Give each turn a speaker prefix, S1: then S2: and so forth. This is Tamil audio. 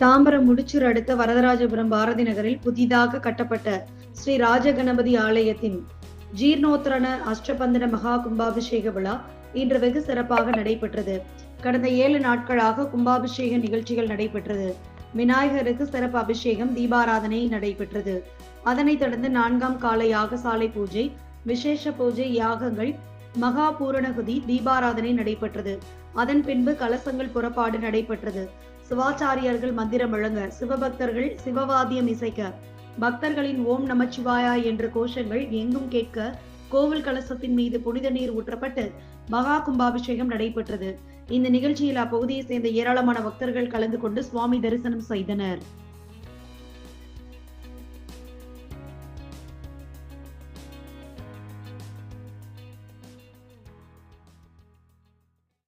S1: தாம்பரம் முடிச்சூர் அடுத்த வரதராஜபுரம் பாரதி நகரில் புதிதாக கட்டப்பட்ட ஸ்ரீ ராஜகணபதி ஆலயத்தின் ஜீர்ணோத்தரண அஷ்டபந்தன மகா கும்பாபிஷேக விழா இன்று வெகு சிறப்பாக நடைபெற்றது. கடந்த ஏழு நாட்களாக கும்பாபிஷேக நிகழ்ச்சிகள் நடைபெற்றது. விநாயகருக்கு சிறப்பு அபிஷேகம் தீபாராதனை நடைபெற்றது. அதனைத் தொடர்ந்து நான்காம் கால யாகசாலை பூஜை விசேஷ பூஜை யாகங்கள் மகா பூரணகுதி தீபாராதனை நடைபெற்றது. அதன் பின்பு கலசங்கள் புறப்பாடு நடைபெற்றது. சிவாச்சாரியர்கள் மந்திரம் வழங்க சிவபக்தர்கள் சிவவாதியம் இசைக்க. பக்தர்களின் ஓம் நமச்சிவாயா என்ற கோஷங்கள் எங்கும் கேட்க கோவில் கலசத்தின் மீது புனித நீர் ஊற்றப்பட்டு மகா கும்பாபிஷேகம் நடைபெற்றது. இந்த நிகழ்ச்சியில் அப்பகுதியை சேர்ந்த ஏராளமான பக்தர்கள் கலந்து கொண்டு சுவாமி தரிசனம் செய்தனர்.